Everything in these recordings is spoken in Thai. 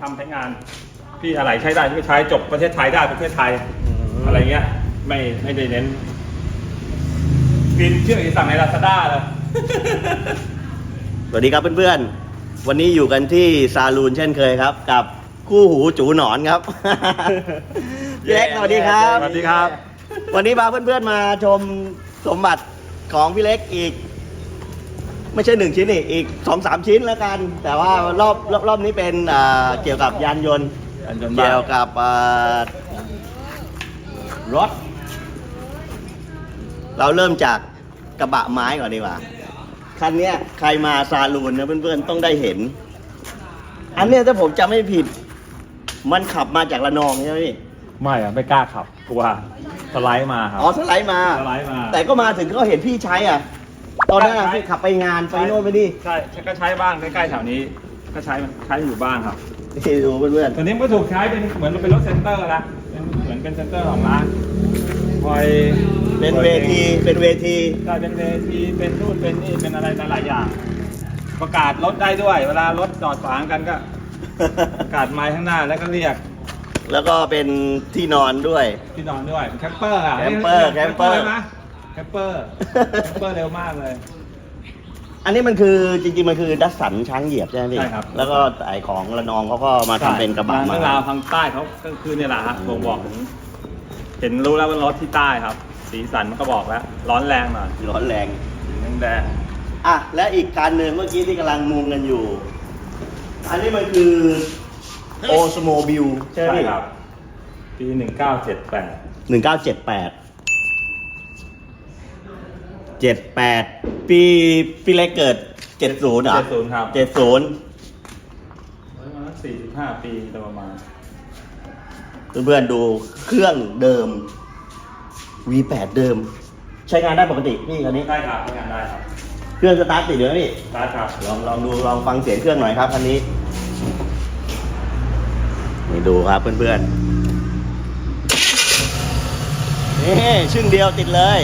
ทำใช้งาน พี่อะไรใช้ได้พี่ก็ใช้จบประเทศไทยได้ประเทศไทยอะไรเงี้ย ไม่ไม่ได้เน้นบินเชื่ออีสั่งในลาซาด้าเลยสวัสดีครับเพื่อนๆ วันนี้อยู่กันที่ซาลูนเช่นเคยครับ กับคู่หูจูหนอนครับ พี่เล็กสวัสดีครับ สวัสดีครับ วันนี้พาเพื่อนๆมาชมสมบัติของพี่เล็กอีก ไม่ใช่หนึ่งชิ้นนี่อีกสองสามชิ้นแล้วกัน แต่ว่ารอบรอบรอบนี้เป็นอ่าเกี่ยวกับยานยนต์ยานยนต์บ้านเกี่ยวกับอ่ารถ เราเริ่มจากกระบะไม้ก่อนดีกว่า คันเนี้ยใครมาซาลูนนะเพื่อนๆต้องได้เห็น อันเนี้ยถ้าผมจำไม่ผิด มันขับมาจากระนองใช่ไหมพี่ ไม่อะไม่กล้าขับกลัวสไลด์มาครับอ๋อสไลด์มา สไลด์มาแต่ก็มาถึงก็เห็นพี่ใช้อะ ตอนนั้นอะพี่ขับไปงานไปโน่นไปนี่ใช่ก็ใช้บ้างใกล้ๆแถวนี้ ก็ใช้ใช้อยู่บ้างครับนี่ดูเพื่อนตัวนี้มันก็ถูกใช้เป็นเหมือนเป็นรถเซ็นเตอร์ละเป็นเหมือนเป็นเซ็นเตอร์ของร้านคอยๆเป็นเวทีเป็นเวที ใช่เป็นเวทีเป็นนู่นเป็นนี่เป็นอะไรหลายๆอย่าง ประกาศรถได้ด้วย เวลารถจอดขวางกันก็ ประกาศไม้ข้างหน้าแล้วก็เรียกแล้วก็เป็นที่นอนด้วย ที่นอนด้วยแคมเปอร์อะแคมเปอร์แคมเปอร์นะ แคมเปอร์แคมเปอร์เร็วมากเลย อันนี้มันคือจริงๆมันคือดัสสันช้างเหยียบใช่ไหมพี่ใช่ครับ แล้วก็ไอของระนองเขาก็มาทำเป็นกระบะเรื่มาองราวทางใต้เขาก็คือเนี่ยแหละฮะบ่งบอกถึงเห็นรู้แล้วว่ารถที่ใต้ครับ สีสันมันก็บอกแล้ว ร้อนแรงหน่อยร้อนแรง สีแดงอะและอีกการหนึ่งเมื่อกี้ที่กำลังมุงกันอยู่ อันนี้มันคือโอสโมบิลๆใช่ไหมพี่ครับปีหนึ่งเก้าเจ็ดแปดหนึ่ง เก้าเจ็ดแปดเจ็ดแปดปีพี่เล็กเกิดเจ็ดศูนย์เหรอเจ็ดศูนย์ครับเจ็ดศูนย์ประมาณสี่สิบห้าปีโดยประมาณเพื่อนๆดูเครื่องเดิม V8 เดิม ใช้งานได้ปกติพี่คันนี้ได้ครับทำงานได้ครับ เครื่องสตาร์ทติดอยู่นะพี่ได้ครับลองลองดูลองฟังเสียงเครื่องหน่อยครับคันนี้นี่ดูครับเพื่อนๆนี่ชึ่งเดียวติดเลย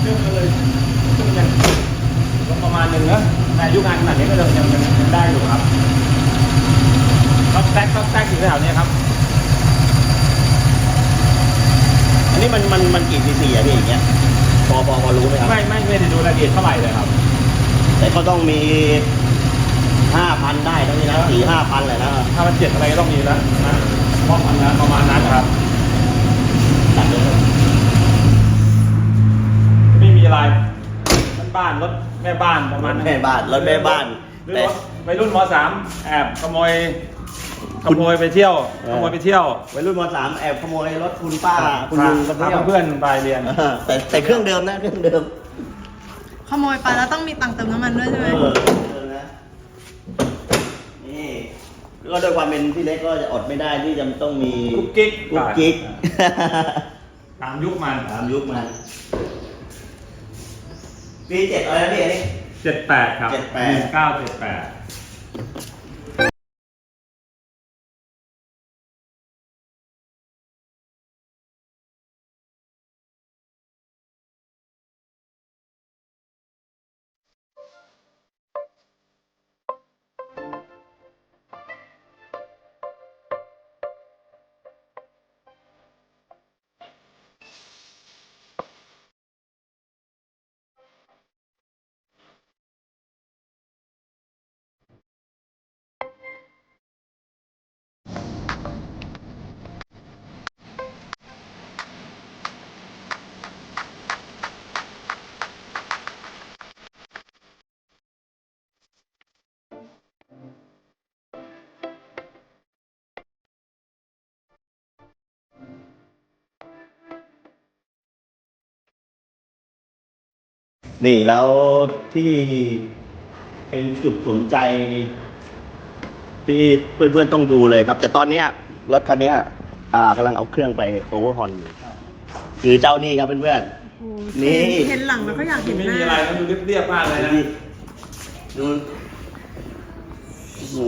เครื่องก็เลยเครื่องยังก็ประมาณหนึ่งนะแต่อายุงานขนาดนี้ก็ยังยังยังยังได้อยู่ครับท็อปแท็กท็อปแท็กอยู่แถวๆนี้ครับ อันนี้มันมันมันกี่ซีซีอะพี่อย่างเงี้ยพอพอพอรู้ไหมครับ ไม่ไม่ไม่ได้ดูรายละเอียดเท่าไหร่เลยครับ แต่ก็ต้องมีห้าพันได้ต้องมีนะสี่ห้าพันเลยนะถ้ามันเจ็ดอะไรก็ต้องมีแล้วนะเพราะมันนะประมาณนั้นครับ ตัดเลย ไม่มี อะไรบ้านๆรถแม่บ้านประมาณนั้นแม่บ้านรถแม่บ้านหรือแต่ รถวัยรุ่นมสามแอบขโมยขโมยไปเที่ยวเออ ขโมยไปเที่ยววัยรุ่นมสามแอบขโมยรถคุณป้าคุณลุงกันพาเที่ยวเพื่อนไปเรียน เออแต่แต่เครื่องเดิมนะเครื่องเดิมขโมยไปแล้วต้องมีตังค์เติมน้ำมันด้วยใช่ไหม เออเออนะนี่ก็ด้วยความเป็นพี่เล็กก็จะอดไม่ได้ที่จะต้องมีกุ๊กกิ๊ก กุ๊กกิ๊ก ตามยุคมัน ตามยุคมัน ปีเจ็ดอะไรนะพี่อันนี้ เจ็ดแปดครับ78หนึ่งเก้าเจ็ดแปด นี่แล้วที่เป็นจุดสนใจ ที่เพื่อนๆต้องดูเลยครับ แต่ตอนเนี้ยรถคันเนี้ย อ่ากำลังเอาเครื่องไปโอเวอร์ฮอนอยู่คือเจ้านี่ครับเพื่อนโอ้นี่เห็นหลังแล้วก็อยากเห็นไม่หน้ามีอะไรมันดูเรียบๆมากเลยๆนะนี่ดูโอ้โห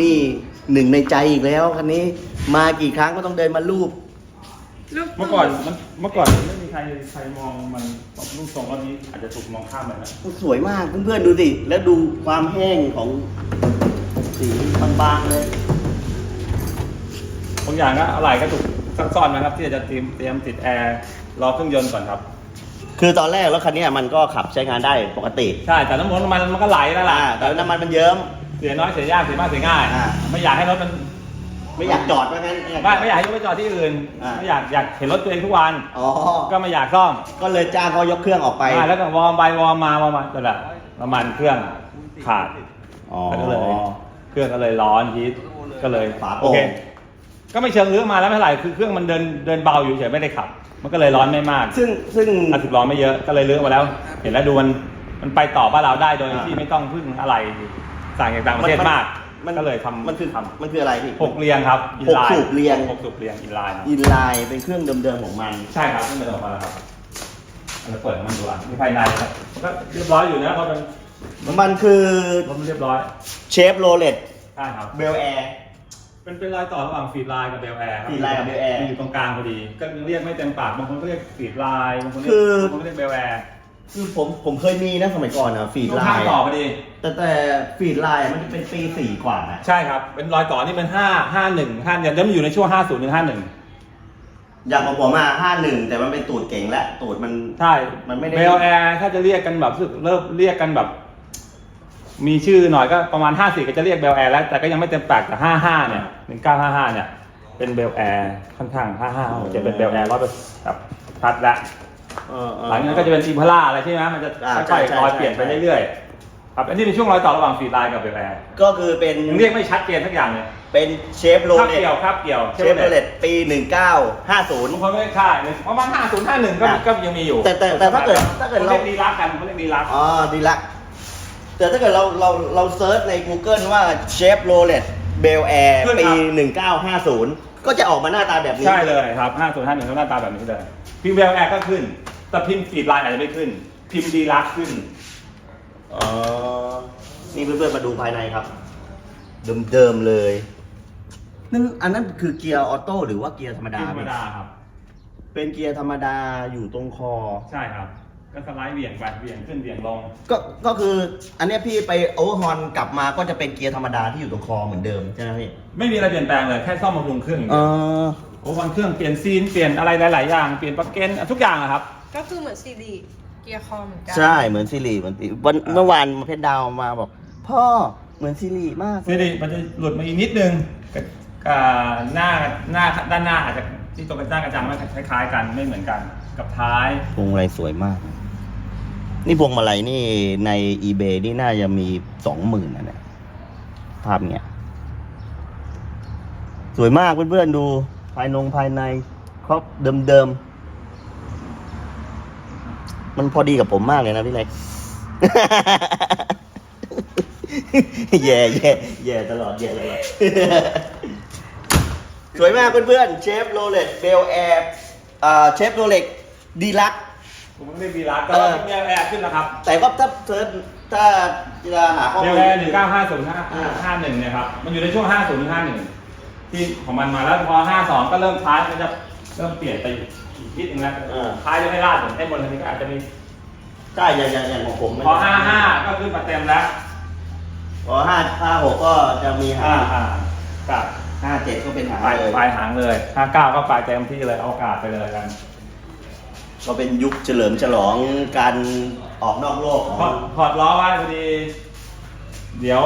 นี่หนึ่งในใจอีกแล้วคันนี้ มากี่ครั้งก็ต้องเดินมารูปลูกเมื่อก่อนมันเมื่อก่อนไม่มี ใครใครมองมันรูปทรงรถนี้อาจจะถูกมองข้ามไปนะสวยมากเพื่อนๆดูสิ แล้วดูความแห้งของเคสีบางๆเลยบางอย่างก็อะไรก็ถูกซักซ้อนนะครับ ที่จะเตรียมเตรียมติดแอร์รอเครื่องยนต์ก่อนครับ คือตอนแรกรถคันเนี้ยมันก็ขับใช้งานได้ปกติ ใช่ แต่น้ำมันมันมันก็ไหลแล้วล่ะอ่าแต่น้ำมันมันเยิ้มเสียน้อยเสียยากเสียมากเสียง่ายอ่าไม่อยากให้รถมัน ไม่อยากจอดว่างั้นไม่ไม่อยากให้รถไปจอดที่อื่น อ่า ไม่อยากอยากเห็นรถตัวเองทุกวัน อ๋อ ก็ไม่อยากซ่อมก็เลยจ้างเขายกเครื่องออกไป อ่าแล้วก็วอร์มไปวอร์มมาวอร์มมาแต่นแหละน้ำมันเครื่องขาด อ๋อ ก็เลยเครื่องก็เลยร้อนฮีทก็เลยฝาโป่ง โอเคก็ไม่เชิงเรื่องมาแล้วไม่เท่าไหร่คือเครื่องมันเดินเดินเบาอยู่เฉยไม่ได้ขับ มันก็เลยร้อนไม่มากซึ่งซึ่งอัดสึกร้อนไม่เยอะก็เลยเลือกมาแล้ว เห็นแล้วดูมันมันไปต่อบ้านเราได้โดยอ่า ที่ไม่ต้องพึ่งอะไรสั่งจากต่างประเทศมาก มันก็เลยทำมันคือทำมันคืออะไรพี่หกเรียงครับหกสูบเรียงหกสูบเรียงอินไลน์ครับอินไลน์เป็นเครื่องเดิมๆของมันใช่ครับขึ้นมาออกมาแล้วครับเราเปิดมันดูอะมีภายในครับมันก็เรียบร้อยอยู่นะเพราะมันมันคือรถมันเรียบร้อยเชฟโรเลตใช่ครับเบลแอร์เป็นเป็นรอยต่อระหว่างฟีดไลน์กับเบลแอร์ครับฟีดไลน์กับเบลแอร์มันอยู่ตรงกลางพอดี ก็ยังเรียกไม่เต็มปากบางคนก็เรียกฟีดไลน์บางคนเรียกคือบางคนก็เรียกเบลแอร์ คือผมผมเคยมีนะสมัยก่อนอะฟีดตรงไลข้างน์ต่อพอดีแต่แต่ฟีดไลน์มันเป็นปีสี่กว่านะใช่ครับ เป็นรอยต่อนี่เป็นห้าห้าหนึ่งห้าเดี๋ยวมันอยู่ในช่วงห้าศูนย์ถึงห้าหนึ่งอย่างของผมมาห้าหนึ่งแต่มันเป็นตูดเก่งและตูดมันใช่มันไม่ได้เบลแอร์ถ้าจะเรียกกันแบบรู้สึกเริ่มเรียกกันแบบ มีชื่อหน่อยก็ประมาณห้าสี่ก็จะเรียกเบลแอร์แล้ว แต่ก็ยังไม่เต็มปากแต่ห้าห้าเนี่ยหนึ่งเก้าห้าห้าเนี่ย เป็นเบลแอร์ค่อนข้างห้าห้าจะเป็นเบลแอร์ร้อยเปอร์แบบชัดแล้วเออเออ หลังจากนั้นก็จะเป็นอิมพาร่าอะไรใช่ไหมมันจะอ่าค่อยใช่ๆรอยใช่เปลี่ยนไปใช่เรื่อยๆครับอันนี้เป็นช่วงรอยต่อระหว่างฟีดไลน์กับเบลแอร์ก็คือเป็นยังเรียกไม่ชัดเจนสักอย่างเลยเป็นเชฟโรคาบเลตเกี่ยวคาบเกี่ยวเชฟโรเลตปีหนึ่งเก้าห้าศูนย์บางคนไม่ใช่ประมาณห้าศูนย์ห้าหนึ่งก็มีอะก็ยังมีอยู่แต่แต่แต่ถ้าเกิดถ้าเกิดเราเรียกดีรักกันเขาเรียกดีรัก อ๋อดีละแต่ถ้าเกิดเราเราเราเซิร์ชใน Google ว่าเชฟโรเลตเบลแอร์ขึ้นปี ครับ 1950 ก็จะออกมาหน้าตาแบบนี้ ใช่เลยครับห้าศูนย์ห้าหนึ่งเขาหน้าตาแบบนี้เลย พิมพ์เบลแอร์ก็ขึ้น แต่พิมพ์ฟีดไลน์อาจจะไม่ขึ้น พิมพ์ดีรักขึ้น อ๋อ นี่เพื่อนๆมาดูภายในครับ เดิมๆเลยนั่นอันนั้นคือเกียร์ออโต้หรือว่าเกียร์ธรรมดาธรรมดาครับ เป็นเกียร์ธรรมดาอยู่ตรงคอ ใช่ครับ ก็สไลด์เหวี่ยงไปเหวี่ยงขึ้นเหวี่ยงลง ก็ ก็คืออันเนี้ยพี่ไปโอเวอร์ฮอนกลับมาก็จะเป็นเกียร์ธรรมดาที่อยู่ตรงคอเหมือนเดิมใช่ไหมพี่ ไม่มีอะไรเปลี่ยนแปลงเลยแค่ซ่อมบำรุงเครื่องอย่างเอเดียวอ โอ้วันเครื่องเปลี่ยนซีนเปลี่ยนอะไรหลาย ๆ อย่าง เปลี่ยนปลั๊กเกนทุกอย่างอะครับ ก็คือเหมือนซีรีส์เกียร์คอมเหมือนกัใช่เหมือนซีรีส์เหมือนซีวันอ่าเมื่อวานเพชรดาวมาบอก พ่อเหมือนซีรีส์มากซีรีส์มันจะหลุดมาอีกนิดนึงกับกับหน้าหน้าด้านหน้าอาจจะที่ตัวกระจ้างกระจังมันคล้าย ๆ กันไม่เหมือนกันกับท้ายพวงมาลัยสวยมาก นี่พวงมาลัยนี่ใน eBay นี่น่าจะมีสองหมื่นนะเนี่ยภาพเนี้ยสวยมากเพื่อนๆดู ภายนงภายในครบเดิมๆ มันพอดีกับผมมากเลยนะพี่เล็ก แย่แย่แย่ตลอดแย่ตลอดสวยมากเพื่อนๆ เชฟโรเลตเบลแอร์เชฟโรเลตดีลักผมไม่ได้ดีรักก็เออเบลแอร์ขึ้นนะครับ แต่ว่าถ้าเซิร์ชถ้าจะหาข้อเบมูลลแอร์หนึ่งเก้าห้าศูนย์ห้าห้าหนึ่งเนี่ยครับ มันอยู่ในช่วงห้าศูนย์ถึงห้าหนึ่ง ที่ของมันมาแล้วพอห้าสองก็เริ่มท้ายมันจะเริ่มเปลี่ยนไปอีกนิดนึงแล้วท้ายจะไม่ลาดเหมือนไอ้บนนี้ก็อาจจะมีใช่อย่างอย่างอย่างของผมพอห้าห้าก็ขึ้นมาเต็มแล้วพอห้าห้าหกก็จะมีหาอ่าอ่ากับห้าเจ็ดก็เป็นหางปลายเลยปลายหางเลยห้าเก้าก็ปลายเต็มที่เลยเอาโอกาสไปเลยกัน ก็เป็นยุคเฉลิมฉลองการออกนอกโลกของถอดถอดล้อไว้พอดี เดี๋ยว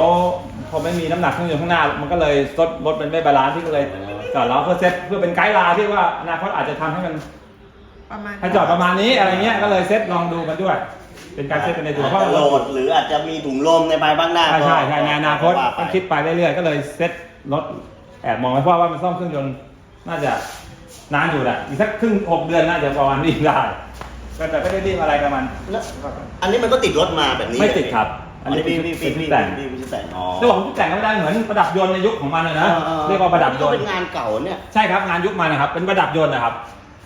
พอไม่มีน้ำหนักเครื่องยนต์ข้างหน้า มันก็เลยรถรถมันไม่บาลานซ์ที่ก็เลยจอดล้อเพื่อเซตเพื่อเป็นไกด์ไลน์ที่ว่าอนาคตอาจจะทำให้มันประมาณให้จอดประมาณนี้อะไรเงี้ยก็เลยเซตลองดูกันด้วย เป็นการเซตเป็นในตัวเพราะอาจจะว่าโหลด หรืออาจจะมีถุงลมในใบบ้างหน้าใช่ใช่ใช่ในอนาคตว่าไปต้องคิดไปเรื่อยๆก็เลยเซตรถแอบมองไว้เพราะว่ามันซ่อมเครื่องยนต์น่าจะนานอยู่แหละอีกสักครึ่งหกเดือนน่าจะประมาณนี้ได้ก็แต่ไม่ได้รีบอะไรกับมันแล้วอันนี้มันก็ติดรถมาแบบนี้ไม่ติดครับ อันนี้พี่พี่พี่เป็นพี่แต่งพี่พี่แต่งอ๋อจะบอกว่าแต่งก็ไม่ได้เหมือนประดับยนต์ในยุคของมันเลยนะเรียกว่าประดับยก็นเป็นต์งานเก่าเนี่ย ใช่ครับงานยุคมันนะครับเป็นประดับยนต์นะครับ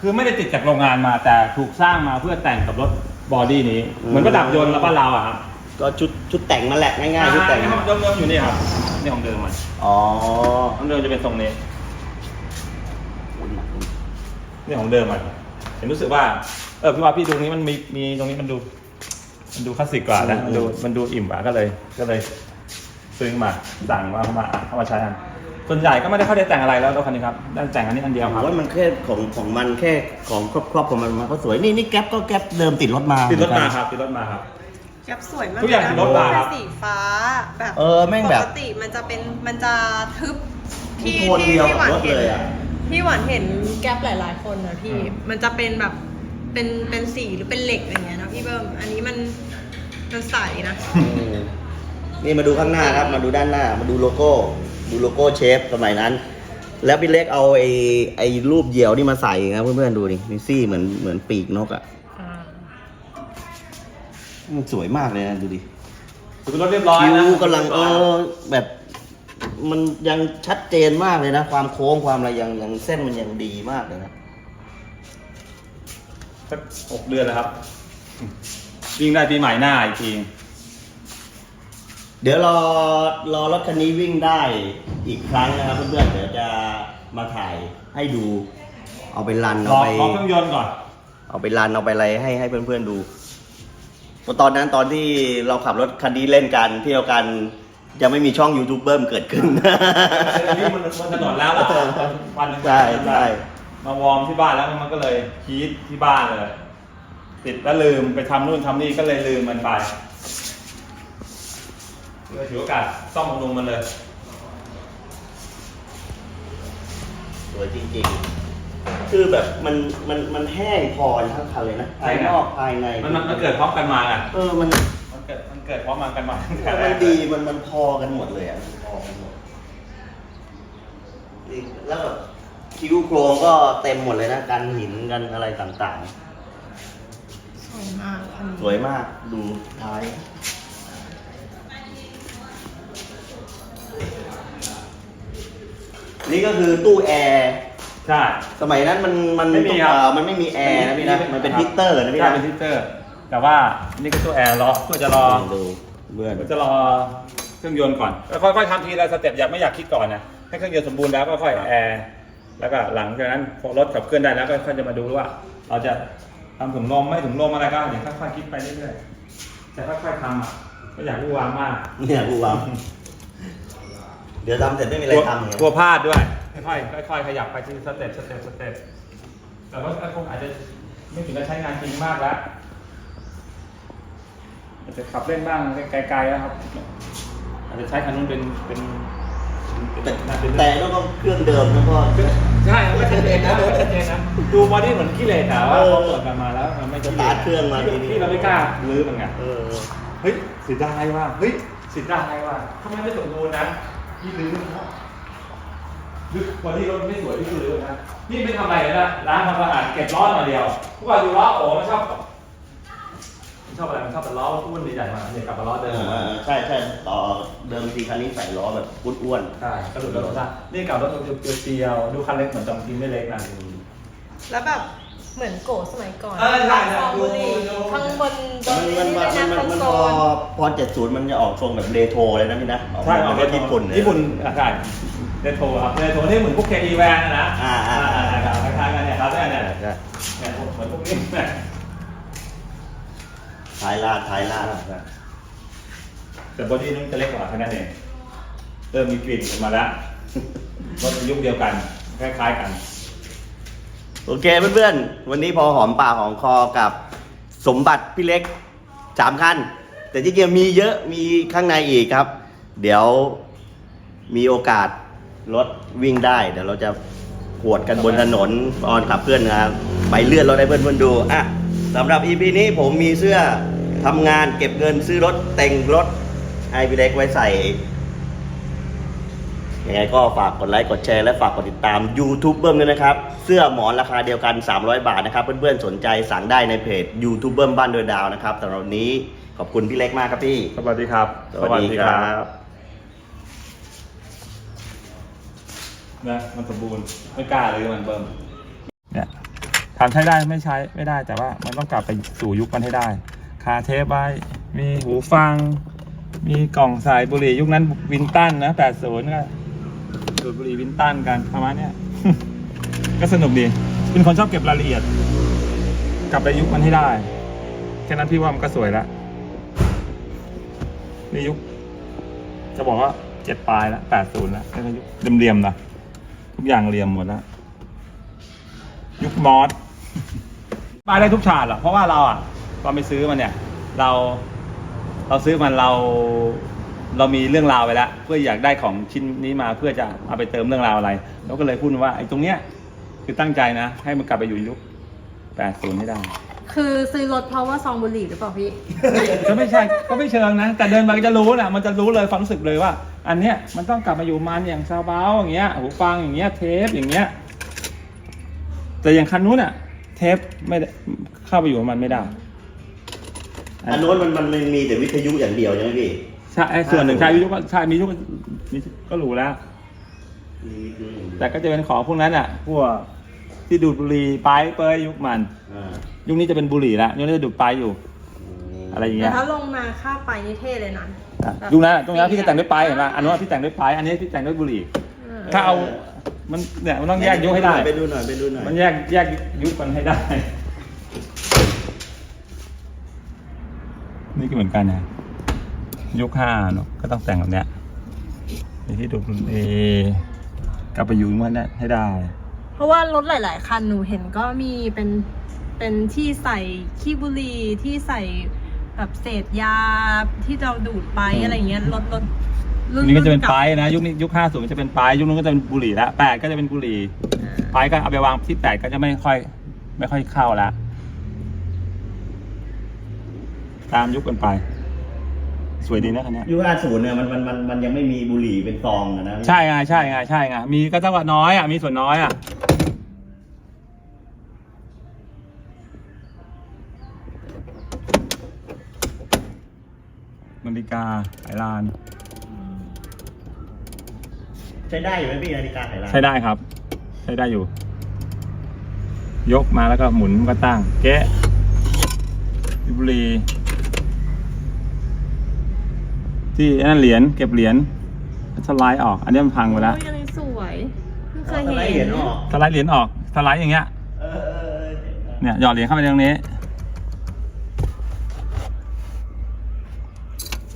คือไม่ได้ติดจากโรงงานมาแต่ถูกสร้างมาเพื่อแต่งกับรถบอดี้นี้เหมือนประดับยนต์แล้วบ้านเราอะครับก็ชุดชุดแต่งมาแหละง่ายๆชุดแต่งอ่าเดิมๆอยู่นี่ครับนี่ของเดิมมันอ๋อของเดิมจะเป็นทรงนี้นี่ของเดิมมันเห็นรู้สึกว่าเออพี่ว่าพี่ดูนี้มันมีมีตรงนี้มันดู มันดูคลาสสิกกว่านะมันดูมันดูอิ่มกว่าก็เลยก็เลยซื้อมาสั่งมาเข้ามาเข้ามาใช้กันส่วนใหญ่ก็ไม่ได้เข้าได้แต่งอะไรแล้วรถคันนี้ครับได้แต่งอันนี้อันเดียวครับว่ามันแค่ของของมันแค่ของครอบครอบของมันมันก็สวยนี่นี่แก๊ปก็แก๊ปเดิมติดรถมาติดรถมาครับติดรถมาครับแก๊ปสวยมากทุกอย่างติดรถมาครับเป็นสีฟ้าแบบเออแม่งแบบปกติมันจะเป็นมันจะทึบที่โทนที่เดียวที่หวานกับรถเห็นเลยอะที่หวานเห็นแก๊ปหลาย ๆ คนนะพี่อืมมันจะเป็นแบบ เป็นเป็นสีหรือเป็นเหล็กอะไรเงี้ยนะพี่เบิ้มอันนี้มันมันใสนะ อืมนี่มาดูข้างหน้าครับ มาดูด้านหน้า มาดูโลโก้ ดูโลโก้เชฟสมัยนั้น แล้วพี่เล็กเอาไอ้ไอ้รูปเหยี่ยวนี่มาใส่ครับเพื่อนๆดูดิมีซี่เหมือนเหมือนปีกนกอะอ่ามันสวยมากเลยนะดูดิคือรถเรียบร้อยคินะวกำลังเออแบบมันยังชัดเจนมากเลยนะ ความโค้งความอะไรยังยังเส้นมันยังดีมากเลยนะ สักหกเดือนแล้วครับ วิ่งได้ปีใหม่หน้าอีกที เดี๋ยวรอรอรถคันนี้วิ่งได้อีกครั้งนะครับเพื่อนๆเดี๋ยวจะมาถ่ายให้ดู เอาไปรันรเอาอไปรอเครื่องยนต์ก่อน เอาไปรันเอาไปอะไรให้ให้เพื่อนๆดูเพราะตอนนั้นตอนที่เราขับรถคันนี้เล่นกันเที่ยวกันยังไม่มีช่องยูทูบเบอร์เกิดขึ้นวิ่งบนบนถนนแล้วล่ะวันหนึ่ง ใช่ใช่ มาวอร์มที่บ้านแล้วมันก็เลยคีดที่บ้านเลย ติดแล้วลืมไปทำนู่นทำนี่ก็เลยลืมมันไปเลยถือโอกาสซ่อมบำรุงมันเลย สวยจริงๆ คือแบบมันมันมันแห้งพอทั้งคันเลยนะใช่ภายไงนอกภายในมันมันมันเกิดพร้อมกันมาอะเออมันมันเกิดมันเกิดพร้อมกันมาตั้งแต่แรมันกดีมันมันพอกันหมดเลยอะมันพอกันหมดนี่แล้วแบบ คิ้วโครงก็เต็มหมดเลยนะ กันหินกันอะไรต่างสวยมากคันนี้ๆสวยมากดูท้าย นี่ก็คือตู้แอร์ใช่ สมัยนั้นมันมันไม่มีครับ เอ่อมันไม่มีแอร์นะพี่นะมันเป็นฮีตเตอร์นะพี่ใช่นะเป็นฮีตเตอร์ แต่ว่านี่ก็ตัวแอร์รอเพื่อจะรอดูเบื่อน เพื่อจะรอเครื่องยนต์ก่อนแล้วค่อยๆทำทีละสเต็ปอยากไม่อยากคิดก่อนนะให้เครื่องยนต์สมบูรณ์แล้วก็ค่อยแอร์ แล้วก็หลังจากนั้นพอรถขับเคลื่อนได้แล้วก็ค่อยจะมาดูว่า เราจะทำถุงลมไม่ถุงลมอะไรก็เดี๋ยวค่อยๆคิดไปเรื่อยๆจะค่อยๆทำอะไม่อยากวุ่นวายมากเนี่ยกูวางเดี๋ยวทำเสร็จไม่มีอะไรกลัวทำเนี่ยกลัวพลาดด้วยค่อยๆค่อยๆขยับไปทีละสเต็ปสเต็ปสเต็ปแต่ว่าคงอาจจะไม่ถึงกับใช้งานจริงมากแล้วอาจจะขับเล่นบ้างไกลๆแล้วครับ อาจจะใช้คันนู้นเป็นเป็นเป็น แต่เป็นแต่ต้องเอาเครื่องเดิมแล้วก็ ใช่ไม่ชัดเจนนะชัดเจนนะดูบอดี้เหมือนขี้เหร่แต่ว่าเออพอเปิดกันมาแล้วมันไม่ขี้สหร่ตาร์ทเครื่องมาทีนี้ ที่เราไม่กล้าลื้อมันไงเออ เฮ้ยเสียดายว่ะเฮ้ยเสียดายว่ะทำไมไม่สมบูรณ์นะพี่ลื้อมันเพราะลึกบอดี้รถไม่สวยพี่ลื้อนะนี่ไม่ทำอะไรเลยนะล้างทำความสะอาดเก็บล้อมาเดียวทุกวันดูล้อโอ้มันชอบมัน ชอบอะไรมันชอบแต่ล้ออ้วนใหญ่ๆมาเนี่ยกลับมาล้อเดิมมาใช่ใช่ต่อเดิมทีคันนี้ใส่ล้อแบบอ้วนใช่ก็หลุดรถได้นี่กลับรถเปียวๆดูคันเล็กเหมือนจำกินไม่เล็กนะ แล้วแบบเหมือนโกสมัยก่อนเออใช่ใช่ซองบุหรี่ดู ข้างบนๆตรงมันนี้มันด้วยมันนะมันคอนมันโซพอลพอ70มันจะออกทรงแบบเรโทรเลยนะพี่นะออกใช่มาเป็นรถญี่ปุ่นเลยญี่ปุ่นอะใช่เรโทรครับเรโทรนี่เหมือนพวกเคอีแวนนะนะอ่าอ่าอ่าครับคล้ายๆกันเนี่ยครับเนี่ยเนี่ยใช่ เนี่ยเหมือนพวกนี้เนี่ย ท้ายลาดท้ายลาดแต่บอดี้นึงจะเล็กกว่าแค่นั้นเองเริ่มมีกลิ่นออกมาแล้วรถในยุคเดียวกันคล้ายๆกัน โอเคเพื่อนๆ วันนี้พอหอมปากหอมคอกับสมบัติพี่เล็กสามคัน แต่จริงๆมีเยอะมีข้างในอีกครับ เดี๋ยวมีโอกาสรถวิ่งได้ เดี๋ยวเราจะขวดกันบนถนนออนขับเพื่อนนะครับไปเลื่อนรถให้เพื่อนๆดูอะ สำหรับ EP นี้ผมมีเสื้อทำงานเก็บเงินซื้อรถแต่งรถให้พี่เล็กไว้ใส่ยังไงก็ฝากกดไลค์กดแชร์และฝากกดติดตาม YouTube เบิ้มด้วยนะครับ เสื้อหมอนราคาเดียวกัน 300 บาทนะครับ เพื่อนๆสนใจสั่งได้ในเพจ YouTube เบิ้มบ้านโดยดาวนะครับสำหรับวันนี้ขอบคุณพี่เล็กมากครับพี่ สวัสดีครับนะมันสมบูรณ์ไม่กล้าเลยมันเบิ่มเนี่ย ถามใช้ได้ไม่ใช้ไม่ได้แต่ว่ามันต้องกลับไปสู่ยุคมันให้ได้ คาเทปไว้มีหูฟัง มีกล่องสายบุหรี่ยุคนั้นวินตันนะ80ก็ดูดบุหรี่วินตันกันประมาณเนี้ยก็สนุกดี เป็นคนชอบเก็บรายละเอียด กลับไปยุคมันให้ได้ แค่นั้นพี่ว่ามันก็สวยล้วนี่ยุค จะบอกว่าเจ็ดปลายแล้วแปดศูนย์แล้วแล้วก็ยุคเรียมๆนะทุกอย่างเรียมหมดแล้วยุคมอส ปลายได้ทุกฉาดหรอกเพราะว่าเราอะตอนไปซื้อมันเนี่ย เราเราซื้อมันเรา เรามีเรื่องราวไปแล้ว เพื่ออยากได้ของชิ้นนี้มาเพื่อจะเอาไปเติมเรื่องราวอะไรเราก็เลยพูดว่าไอ้ตรงเนี้ยคือตั้งใจนะ ให้มันกลับไปอยู่ยุคแปดศูนย์ให้ได้ คือซื้อรถเพราะว่าซองบุหรี่หรือเปล่าพี่ ก็ไม่ใช่ก็ไม่เชิงนะ แต่เดินไปก็จะรู้นะมันจะรู้เลยความรู้สึกเลยว่า อันเนี้ยมันต้องกลับมาอยู่มันอย่างซาวเบาอย่างเงี้ยหูฟังอย่างเงี้ยเทปอย่างเงี้ย แต่อย่างคันนู้นอะเทปไม่ได้เข้าไปอยู่กับมันไม่ได้ อันโน้นมันมันมันมีแต่วิทยุอย่างเดียวใช่ไหมพี่ ใช่ไอ้ส่วนหนึ่งใช่วิทยุก็ใช่มียุคมีก็รู้แล้ว มีวิทยุอย่างเดียวแต่ก็จะเป็นของพวกนั้นอะ พวกที่ดูดบุหรี่ไปเปยยุคมัน อ่ายุคนี้จะเป็นบุหรี่ละยุคนี้จะดูดไปอยู่ อะไรอย่างแต่เงี้ยถ้าลงมาค่าไปนี่เท่เลยนะอะยุคนั้นอะตรงนั้นพี่จะแต่งด้วยไปเห็นป่ะอันนู้นพี่แต่งด้วยไปอันนี้พี่แต่งด้วยบุหรี่ อืมถ้าเอา มันเนี่ยมันต้องแยกยุคให้ได้ ไปดูหน่อยไปดูหน่อยมันแยกแยกยุคมันให้ได้ นี่ก็เหมือนกันนะยุคห้าเนอะก็ต้องแต่งแบบเนี้ยไอ้ที่ดูดบุหรี่กลับไปอยู่มันได้ให้ได้ เพราะว่ารถหลาย ๆ คันหนูเห็นก็มีเป็นเป็นที่ใส่ขี้บุหรี่ที่ใส่แบบเศษยาที่เราดูดไปอืมอะไรอย่างเงี้ยรถรถ รุ่นนี่ก็จะเป็นรุ่ไปก่านะ ยุคนี้ยุคห้าศูนย์จะเป็นไปยุคนู้นก็จะเป็นบุหรี่ละแปดก็จะเป็นบุหรี่ไปก็เอาไปวางที่แปดก็จะไม่ค่อย ไม่ค่อยเข้าละตามยุคกันไป สวยดีนะคันเนี้ยยุคห้าศูนย์เนี่ยมันมันมันมันยังไม่มีบุหรี่เป็นซองอะนะใช่ไงใช่ไงใช่ไงมีก็จังหวะน้อยอะมีส่วนน้อยอะนาฬิกาไอราน ใช้ได้อยู่ไหมพี่นาฬิกาไขลานใช้ได้ครับ ใช้ได้อยู่ ยกมาแล้วก็หมุนก็ตั้งแกะพิบุรีที่อันนั่นเหรียญเก็บเหรียญสไลด์ออก อันนี้มันพังไปแล้วโอ้ยอันนี้สวยเพิ่งเคยสไลด์เห็เห็นนออกสไลด์เหรียญออกสไลด์อย่างเงี้ยเออเออเออเนี่ยหยอดเหรียญเข้าไปตรงนี้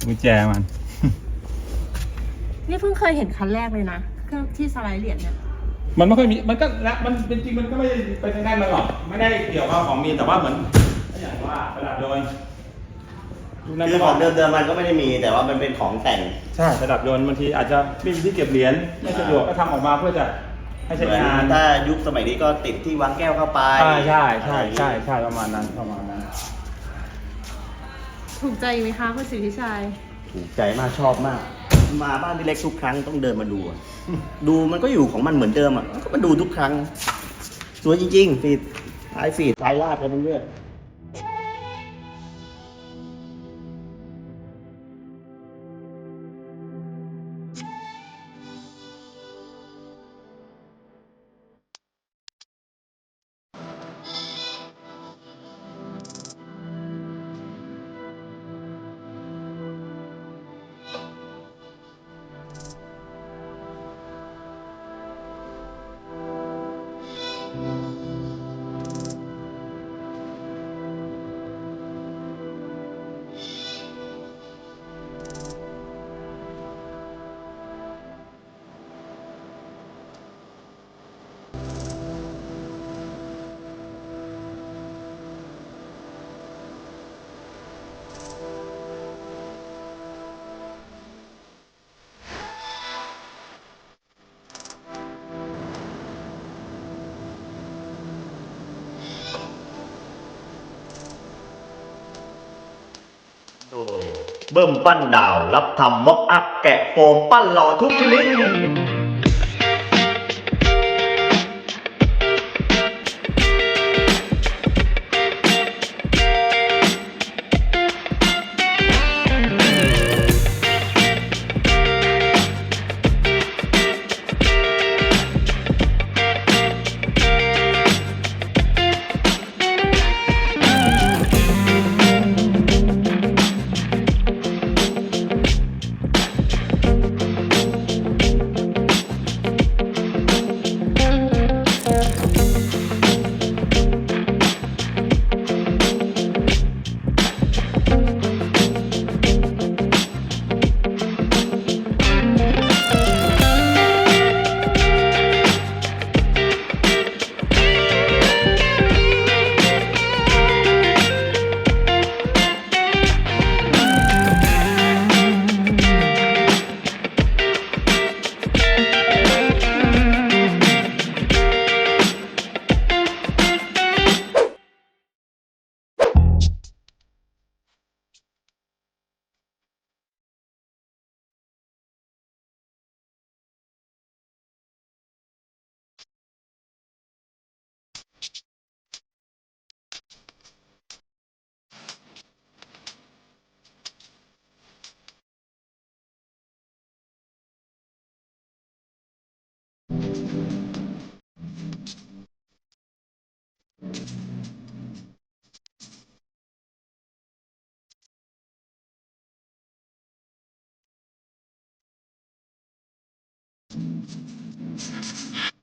กุญแจมัน นี่เพิ่งเคยเห็นคันแรกเลยนะ เครื่องที่สไลด์เหรียญเนี่ย มันไม่ค่อยมีมันก็ละมันเป็นจริงมันก็ไม่ได้ไปทางด้านมันหรอกไม่ได้เกี่ยวกับของมีแต่ว่าเหมือนอย่างว่าประดับโดยยุคนั้นคือก็ของเดิมๆมันก็ไม่ได้มีแต่ว่ามันเป็นของแต่ง ใช่ประดับยนต์บางทีอาจจะไม่มีที่เก็บเหรียญไม่สะดวกก็ทำออกมาเพื่อจะให้ใช้งาน ถ้ายุคสมัยนี้ก็ติดที่วางแก้วเข้าไปใช่ใช่ใช่ใช่ใช่ประมาณนั้นประมาณนั้น ถูกใจไหมคะคุณสิทธิชัย ถูกใจมากชอบมาก มาบ้านพี่เล็กทุกครั้งต้องเดินมาดูอะดูมันก็อยู่ของมันเหมือนเดิมอะก็มาดูทุกครั้ง สวยจริงๆฟีดท้ายฟีดท้ายลาดกันเรื่อย เบิ้มปั้นดาว รับทำม็อกอัพแกะโฟมปั้นหล่อทุกชนิด 何?